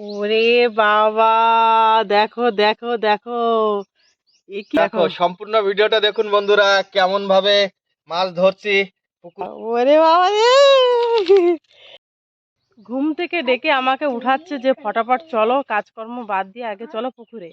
ওরে বাবা দেখো দেখো দেখো। দেখো সম্পূর্ণ ভিডিওটা দেখুন বন্ধুরা কেমন ভাবে মাছ ধরছি। ওরে বাবা রে! ঘুম থেকে ডেকে আমাকে উঠাচ্ছে যে ফটাফট চলো কাজকর্ম বাদ দিয়ে আগে চলো পুকুরে।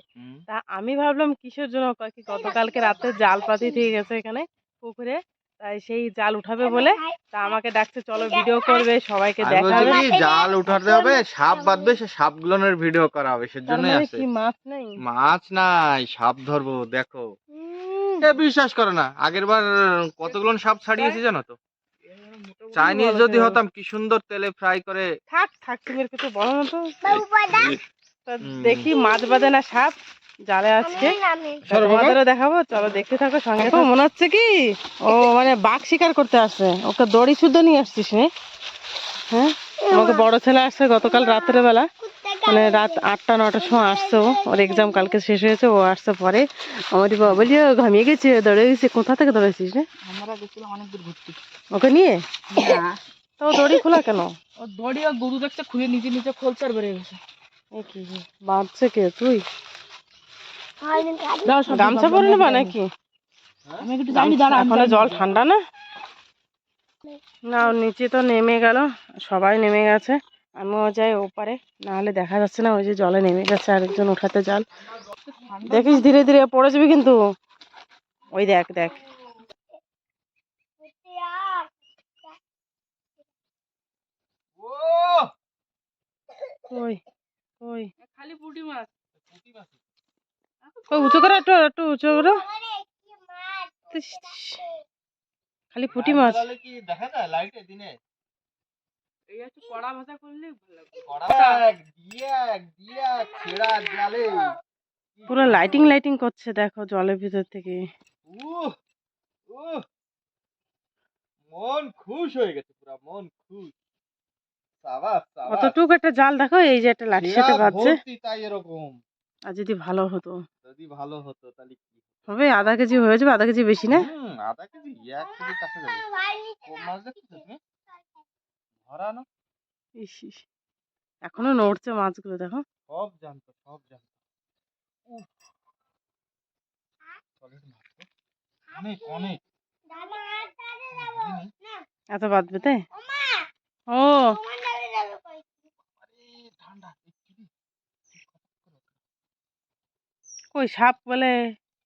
তা আমি ভাবলাম কিসের জন্য? গতকালকে রাতে জাল পাতি থেকে গেছে এখানে পুকুরে। তাই সেই জাল উঠাবে বলে তা আমাকে ডাকছে চলো ভিডিও করবে সবাইকে আমি বলছি দেখাবে কি জাল উঠাতে হবে সাপ বাঁধবে সে সাপ গুলোনের ভিডিও করা হবে তার সেজন্যই মানে আছে কি মাছ নেই? মাছ নাই সাপ ধরবো দেখো। এ বিশ্বাস করো না আগের বার কতগুলো সাপ ছাড়িয়েছি জানো তো? চাইনিজ যদি হতাম কি সুন্দর তেলে ফ্রাই করে। থাক থাক তুমি কিছু বলো না তো। দেখি মাছ বাঁধে না সাপ। জালে আজকে? তা। তোমাদেরও দেখাবো? চলো দেখতে থাকো সঙ্গে থাকো। মনে হচ্ছে কি? ও মানে বাঘ শিকার করতে আসছে ওকে দড়ি শুদ্ধ নিয়ে আসছিস নে? হ্যাঁ? আমাকে বড় ছেলে আসছে গতকাল রাত্রে বেলা। মানে রাত আটটা নটার সময় আসছে ওর এক্সাম কালকে শেষ হয়েছে ও আসছে পরে। আমার বাবা বলি "ও ঘামিয়ে গেছে দৌড়ে গেছে কোথা থেকে দৌড়েছিস রে আমরা গেছিলাম অনেক দূর ঘুরতে। ওকে নিয়ে? তো ও দড়ি খোলা কেন? ও দড়ি আর গরু দেখছে খুলে নিজে নিজে খোলছে আর বেরিয়ে গেছে কি বাঁধছে কে তুই? গামছা পরে নেবা নাকি? আমি একটু জানি দাঁড়া আমি এখনও জানি। জল ঠান্ডা না? না নিচে তো নেমে গেল সবাই নেমে গেছে। আমিও যাই ওপারে না হলে দেখা যাচ্ছে না ওই যে জলে নেমে গেছে আরেকজন উঠাতে জাল। দেখিস ধীরে ধীরে পড়ে যাবি কিন্তু। ওই দেখ দেখ। ওই ওই খালি পুঁটি মাছ। ওই উঁচু করে একটু একটু উঁচু করে। খালি পুঁটি মাছ। লাইটে দিনে। পুরো লাইটিং লাইটিং করছে দেখো জলের ভিতর থেকে। মন খুশ হয়ে গেছে পুরা মন খুশ। সাবাস একটা জাল দেখো এই যে একটা লাঠির সাথে বাজছে তাই এরকম। আর যদি ভালো হতো। যদি ভালো হতো তাহলে কি হবে আধা কেজি হয়ে। যাবে আধা কেজি বেশি না? হুম, আধা কেজি এক কেজি কাছে যাবে। ও মাছ দেখছ তুমি ধরা ইস। এখনও নড়ছে মাছগুলো দেখো। সব জানতো সব জানতো। অনেক অনেক। এত বাঁধবে তাই? ও। ঠান্ডা। কই সাপ বলে।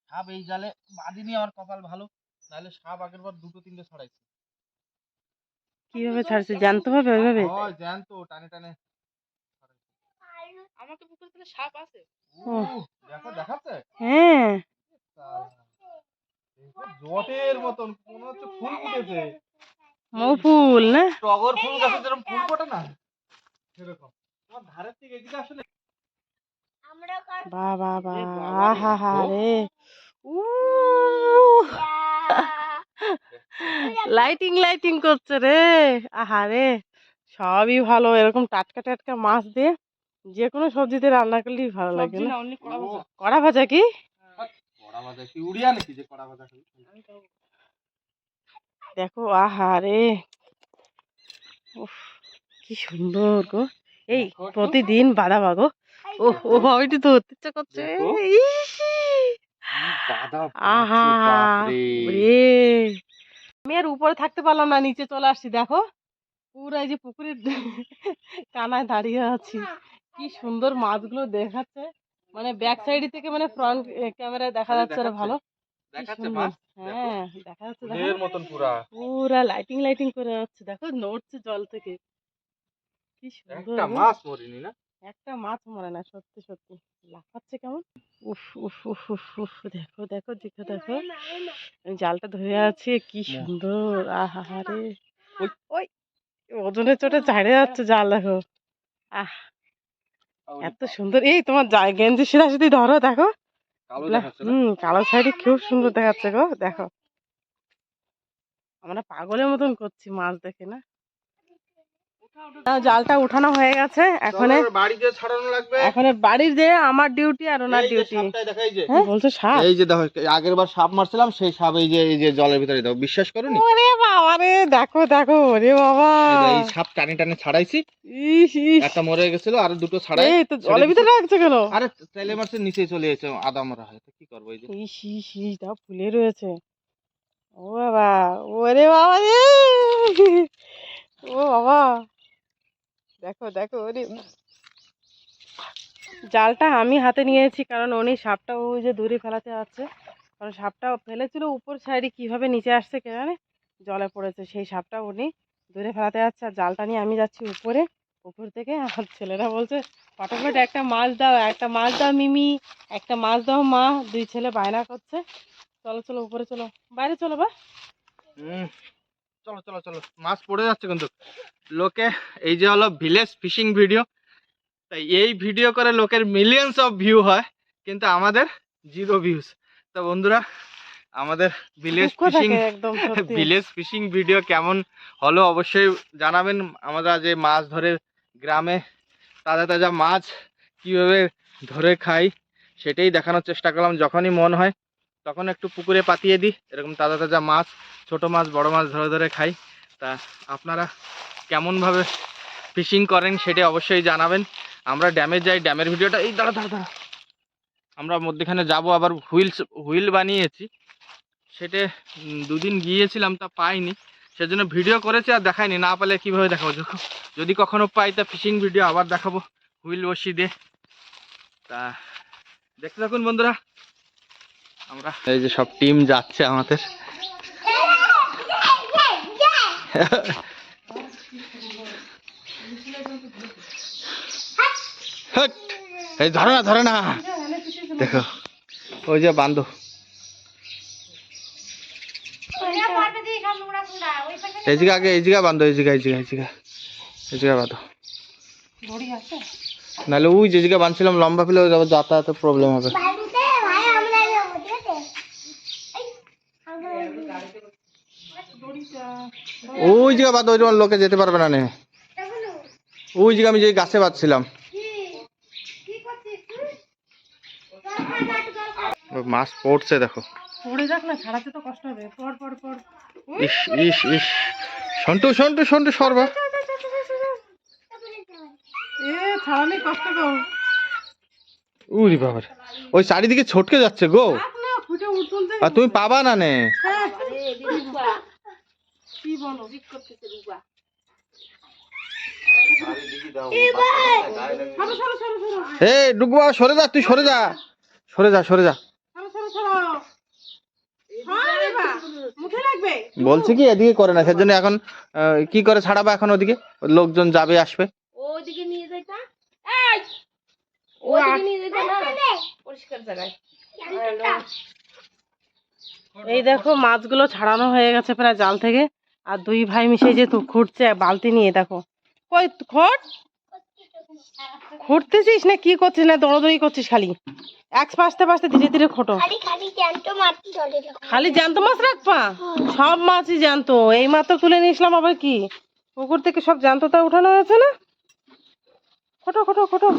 সাপ এই জালে বাঁধিনি আমার কপাল ভালো নাহলে সাপ আগের বার দুটো তিনটে ছড়াইছে। কীভাবে ছাড়ছে? জানতে হবে ওইভাবে? জ্যান্ত টানে টানে আমাকে পুকুর থেকে সাপ আছে। উহ, দেখো দেখাচ্ছে? হ্যাঁ। জটের মতন মনে হচ্ছে ফুল ফুটেছে। মৌ ফুল না? টগর ফুল গাছে যেরকম ফুল ফোটে না সেরকম। তোমার ধারের থেকে এদিকে আসলে বা বা বা বাবা আহা হা রে। উ লাইটিং লাইটিং করছে রে। আহা রে সবই ভালো। এরকম টাটকা টাটকা মাছ দিয়ে যে কোনো সবজিতে রান্না করলেই ভালো লাগে না? না কড়া ভাজা। কি? কড়া ভাজা কি? উড়িয়া নাকি যে কড়া ভাজা খাবি? দেখো আহা রে। উফ কি সুন্দর গো। এই প্রতিদিন বাধা বাগো। ও ও ভাবিটি তো ধরতে ইচ্ছা করছে আহা আমি আর উপরে থাকতে পারলাম না নিচে চলে আসছি দেখো। পুরো এই যে পুকুরের কানায় দাঁড়িয়ে আছি। কি সুন্দর মাছগুলো দেখাচ্ছে। মানে ব্যাক সাইড থেকে মানে ফ্রন্ট ক্যামেরায় দেখা যাচ্ছে দেখাচ্ছে। ভালো। হ্যাঁ দেখা যাচ্ছে পুরা। পুরা লাইটিং লাইটিং করে যাচ্ছে দেখো নড়ছে জল থেকে। কি সুন্দর মাছ মরিনি না? একটা মাছ মরে না সত্যি সত্যি। লাফাচ্ছে কেমন? উফ উফ উফ উফ উফ দেখো দেখো দেখো দেখো। জালটা ধরে আছে কি সুন্দর আহা রে ওই। ওজনের চোটে ছাড়ে যাচ্ছে জাল দেখো। আহ এত সুন্দর। এই তোমার গেঞ্জি সিরা যদি ধরো দেখো। হুম কালো সাইডে খুব সুন্দর দেখাচ্ছে গো দেখো। আমরা পাগলের মতন করছি মাছ দেখে না? জালটা উঠানো হয়ে গেছে এখন বাড়িতে ছাড়ানো লাগবে। এখন বাড়ির যে আমার ডিউটি আর ওনার ডিউটি। হ্যাঁ? বলছো সাপ। এই যে দেখো আগের বার সাপ মারছিলাম সেই সাপ এই যে এই যে জলের ভিতরে দাও। বিশ্বাস করোনি? ওরে বাবা রে দেখো দেখো ওরে বাবা। এই সাপ টানে টানে ছাড়াইছি। একটা মরে গেছিল আর দুটো ছাড়াই। এই তো জলের ভিতরে রাখছে কেন? আরে তেলে মারছে নিচে চলে এসেছে আদা মরা হয়। কি করব এই যে? ইস ইস ইস তা ফুলে রয়েছে। ও বাবা ওরে বাবা রে। ও বাবা। দেখো দেখো, ওরে জালটা আমি হাতে নিয়েছি কারণ উনি সাপটা ওই যে দূরে ফেলাতে যাচ্ছে কারণ সাপটা ফেলেছিল উপর সাইডে কীভাবে নিচে আসছে কে জানে? জলে পড়েছে, সেই সাপটা উনি দূরে ফেলাতে যাচ্ছে আর জালটা নিয়ে আমি যাচ্ছি উপরে। উপর থেকে আমার ছেলেরা বলছে, ফটাফট একটা মাছ দাও, একটা মাছ দাও মিমি, একটা মাছ দাও মা। দুই ছেলে বায়না করছে। চলো চলো, উপরে চলো। বাইরে চলো বা। চলো চলো চলো। মাছ পড়ে যাচ্ছে কিন্তু। লোকে এই যে হলো ভিলেজ ফিশিং ভিডিও তাই এই ভিডিও করে লোকের মিলিয়ন্স অফ ভিউ হয় কিন্তু আমাদের জিরো ভিউজ তো বন্ধুরা আমাদের village fishing village fishing video কেমন হলো অবশ্যই জানাবেন। আমরা যে মাছ ধরে গ্রামে তাজা তাজা মাছ কীভাবে ধরে খাই সেটাই দেখানোর চেষ্টা করলাম। যখনই মন হয় তখন একটু পুকুরে পাতিয়ে দিই, এরকম তাজা তাজা মাছ, ছোট মাছ, বড় মাছ ধরে ধরে খাই। তা আপনারা কেমনভাবে ফিশিং করেন সেটা অবশ্যই জানাবেন। আমরা ড্যামে যাই, ড্যামের ভিডিওটা এই দাঁড়া দাঁড়া দাঁড়া। আমরা মধ্যেখানে যাব, আবার হুইলস হুইল বানিয়েছি। সেটা দুদিন গিয়েছিলাম, তা পাইনি। সেজন্য ভিডিও করেছি আর দেখাইনি। না পেলে কীভাবে দেখাবো? যখন যদি কখনো পাই, তা ফিশিং ভিডিও আবার দেখাবো। হুইল বসিয়ে দিয়ে তা দেখতে থাকুন বন্ধুরা। আমরা। এই যে সব টিম যাচ্ছে আমাদের। ধরে না ধরে না। দেখো, ওই যে বান্ধব আগে এই এই এই নাহলে ওই যে জায়গা বাঁধছিলাম, লম্বা ফেলে যাতায়াতের প্রবলেম হবে। ওই জায়গা বাঁধো ওই তোমার লোকে যেতে পারবে না নে। ওই জায়গা আমি যে গাছে বাঁধছিলাম মাছ পড়ছে দেখো। পড়ে যাক না ছাড়াতে তো কষ্ট হবে। পর পর পর ইস ইস ইস। সন্টু সন্টু সন্টু সরবা এ ছাড়ালে কষ্ট গো উরি বাবার। ওই চারিদিকে ছটকে যাচ্ছে গো। আর তুমি পাবা না নে। কি বলো? সরো সরো সরো সরো। এই ডুববা সরে যা তুই সরে যা। সরে যা সরে যা। সরো সরো সরো। হ্যাঁ বলছি কি এদিকে করে না সেজন্য এখন কি করে ছাড়াবা এখন ওদিকে? লোকজন যাবে আসবে। ওইদিকে নিয়ে যাইতা এই! ওইদিকে নিয়ে যাইতা না পরিষ্কার জায়গায়। এই দেখো মাছগুলো ছাড়ানো হয়ে গেছে প্রায় জাল থেকে। আর দুই ভাই মিশে যে তো খুঁড়ছে বালতি নিয়ে দেখো। কই খট খুঁড়তেছিস না কি করছিস না দৌড়াদৌড়ি করছিস খালি? এক পাশতে পাশতে ধীরে ধীরে খোটো। খালি জ্যান্ত মাছ রাখবা? সব মাছই জ্যান্ত। এই মাত্র তুলে নিয়েছিলাম আবার কি? পুকুর থেকে সব জ্যান্তটা উঠানো হয়েছে না? খোটো খোটো খোটো।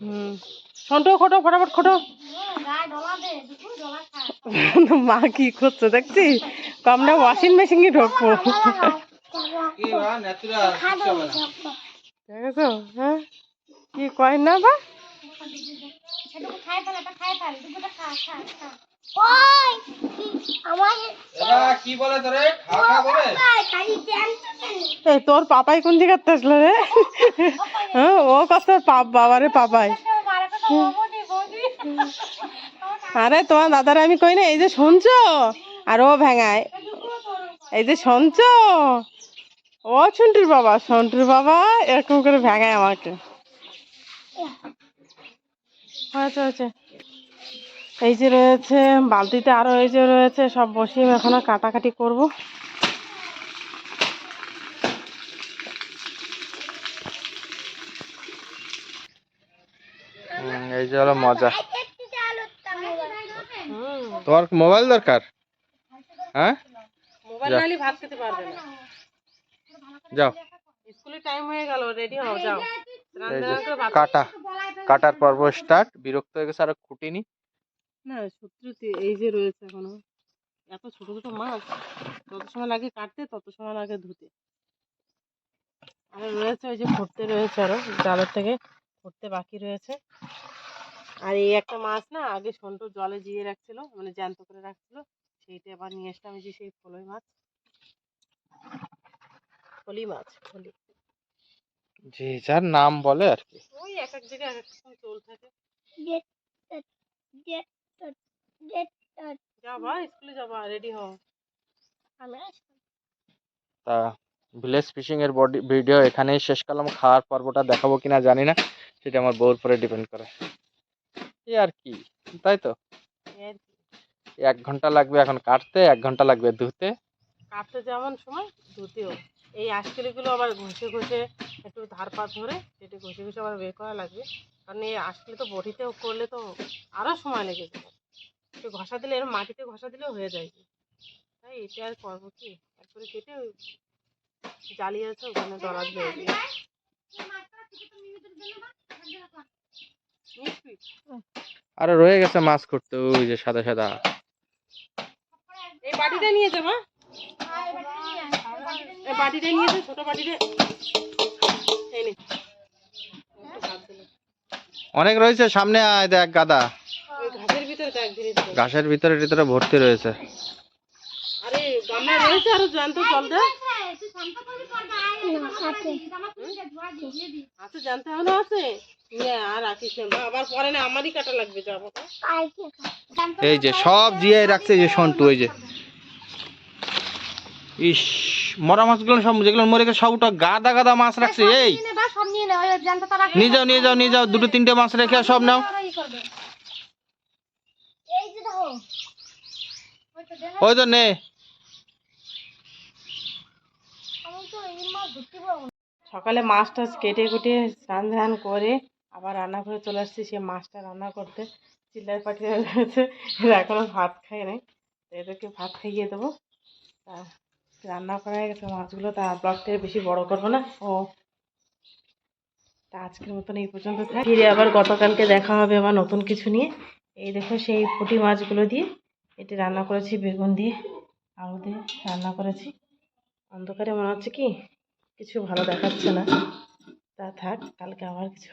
হুম। সন্টু খোটো ফটাফট খোটো। মা কি করছ দেখছি? আমরা ওয়াশিং মেশিনে ঢোকবো। দেখেছ? হ্যাঁ? কি কয় না বা? কি বলে তোরে? পাপাই কোন জায়গাতে আসলো রে? হ্যাঁ ও কত পাপ বাবারে পাপাই। আরে, তোমার দাদারা আমি কই না এই যে শুনছো? আর ও ভেঙায়। এই যে শুনছো? ও সন্টুর বাবা সন্টুর বাবা এরকম করে ভেঙায় আমাকে। হয়েছে হয়েছে এই যে রয়েছে, বালতিতে আরও এই যে রয়েছে, সব বসিয়ে এখন কাটাকাটি করব। এই যে হলো মজা। তোমার মোবাইল দরকার? হ্যাঁ? মোবাইল যা। নাইলে ভাত খেতে পারবে না। যাও। স্কুলে টাইম হয়ে গেল রেডি হও যাও। কাটা। কাটার পর্ব স্টার্ট বিরক্ত হয়ে গেছে আর খুঁটিনি। না সত্যি এই যে রয়েছে এখনও। এত ছোট ছোট মাছ। যত সময় লাগে কাটতে তত সময় লাগে ধুতে। আর রয়েছে ওই যে ফুটতে রয়েছে আরও। জালের থেকে ফুটতে বাকি রয়েছে। আর এই একটা মাছ না আগে সন্টু জলে জিয়ে রাখছিল মানে জ্যান্ত করে রাখছিল সেইটা আবার নিয়ে আসলাম এই যে সেই ফলই মাছ। ফলি মাছ ফলি যে যার নাম বলে আর কি। ওই এক এক জায়গায় এক এক রকম চল থাকে। যাবা স্কুলে যাবা রেডি হও। তা ভিলেজ ফিশিং এর বডি ভিডিও এখানেই শেষ করলাম। খাওয়ার পর্বটা দেখাবো কিনা জানি না সেটা আমার বউর উপরে ডিপেন্ড করে। এই আর কি তাই তো? কি। এক ঘণ্টা লাগবে এখন কাটতে এক ঘণ্টা লাগবে ধুতে। কাটতে যেমন সময় ধুতেও। এই আশকেলিগুলো আবার ঘষে ঘষে একটু ধার পাত ধরে সেটা ঘষে ঘষে আবার বের করা লাগবে। কারণ এই আশকেলি তো বটিতেও করলে তো আরও সময় লেগে যাবে একটু ঘষা দিলে এর মাটিতে ঘষা দিলেও হয়ে যায়। তাই এটা আর করব কি? তারপরে কেটে জ্বালিয়ে আছে ওখানে দলা দিয়ে আরে রয়ে গেছে মাছ করতে ওই যে সাদা সাদা। এই বাটিটা নিয়ে যাবা এই বাটিটা নিয়ে যাও ছোট বাটিটা এই নে। অনেক রয়েছে সামনে আয় দেখ গাদা। ঘাসের ভিতরে ঘাসের ভিতরে ভিতরে ভর্তি রয়েছে। আরে গামলা রয়েছে আরও জ্যান্ত জল দে। আছে। জ্যান্ত এখনও আছে? আর রাখিস না আবার পরে না আমারই কাটা লাগবে যাব এই যে সব জিয়ে রাখছে যে সন্টু ওই যে। ইস মরা মাছগুলো সব যেগুলো মরে গেছে সবটা গাদা গাদা মাছ রাখছে এই। সব নিয়ে যাও নিয়ে যাও নিয়ে যাও দুটো তিনটে মাছ রেখে সব নাও। এই ওই তো নে আমি তো এই মাছ ধরতে পারব না সকালে মাছ টাছ কেটে কুটে স্নান ধান করে আবার রান্না করে চলে আসছি। সে মাছটা রান্না করতে চিল্লার পাঠিয়ে এরা এখনও ভাত খায় নাই এদেরকে ভাত খাইয়ে দেবো। তা রান্না করা হয়ে গেছে, মাছগুলো তা ব্লগটা বেশি বড় করব না। ও। তা আজকের মতন এই পর্যন্ত থাক। ফিরে আবার গতকালকে দেখা হবে আবার নতুন কিছু নিয়ে। এই দেখো সেই পুঁটি মাছগুলো দিয়ে এটি রান্না করেছি, বেগুন দিয়ে, আলু দিয়ে রান্না করেছি। অন্ধকারে মনে হচ্ছে কি? কিছু ভালো দেখাচ্ছে না। তা থাক কালকে আবার কিছু